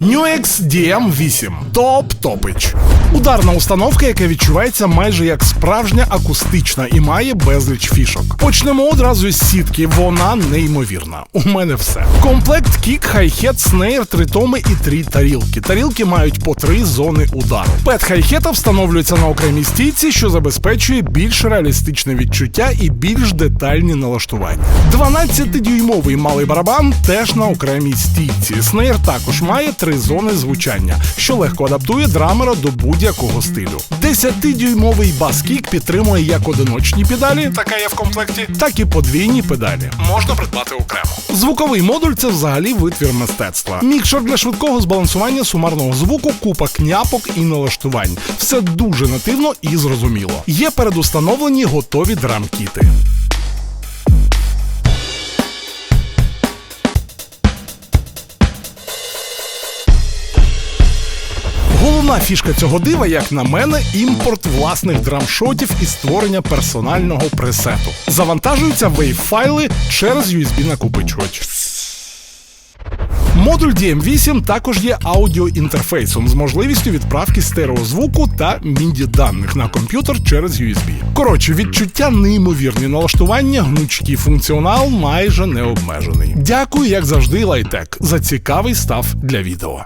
Nuex DM8 Топ Топич. Ударна установка, яка відчувається майже як справжня акустична і має безліч фішок. Почнемо одразу з сітки, вона неймовірна. У мене все. Комплект кік, хай-хет, снейр, тритоми і три тарілки. Тарілки мають по три зони удару. Пет хай-хета встановлюється на окремій стійці, що забезпечує більш реалістичне відчуття і більш детальні налаштування. 12-дюймовий малий барабан теж на окремій стійці. Снейр також має три зони звучання, що легко адаптує драмера до будь-якого стилю. 10-дюймовий бас-кік підтримує як одиночні педалі, така є в комплекті, так і подвійні педалі. Можна придбати окремо. Звуковий модуль це взагалі витвір мистецтва. Мікшер для швидкого збалансування сумарного звуку, купа княпок і налаштувань. Все дуже нативно і зрозуміло. Є передустановлені готові драм-кіти. Головна фішка цього дива, як на мене, імпорт власних драмшотів і створення персонального пресету. Завантажуються вейв-файли через USB-накопичувач. Модуль DM8 також є аудіоінтерфейсом з можливістю відправки стереозвуку та MIDI даних на комп'ютер через USB. Коротше, відчуття неймовірні налаштування, гнучкий функціонал майже не обмежений. Дякую, як завжди, Лайтек за цікавий став для відео.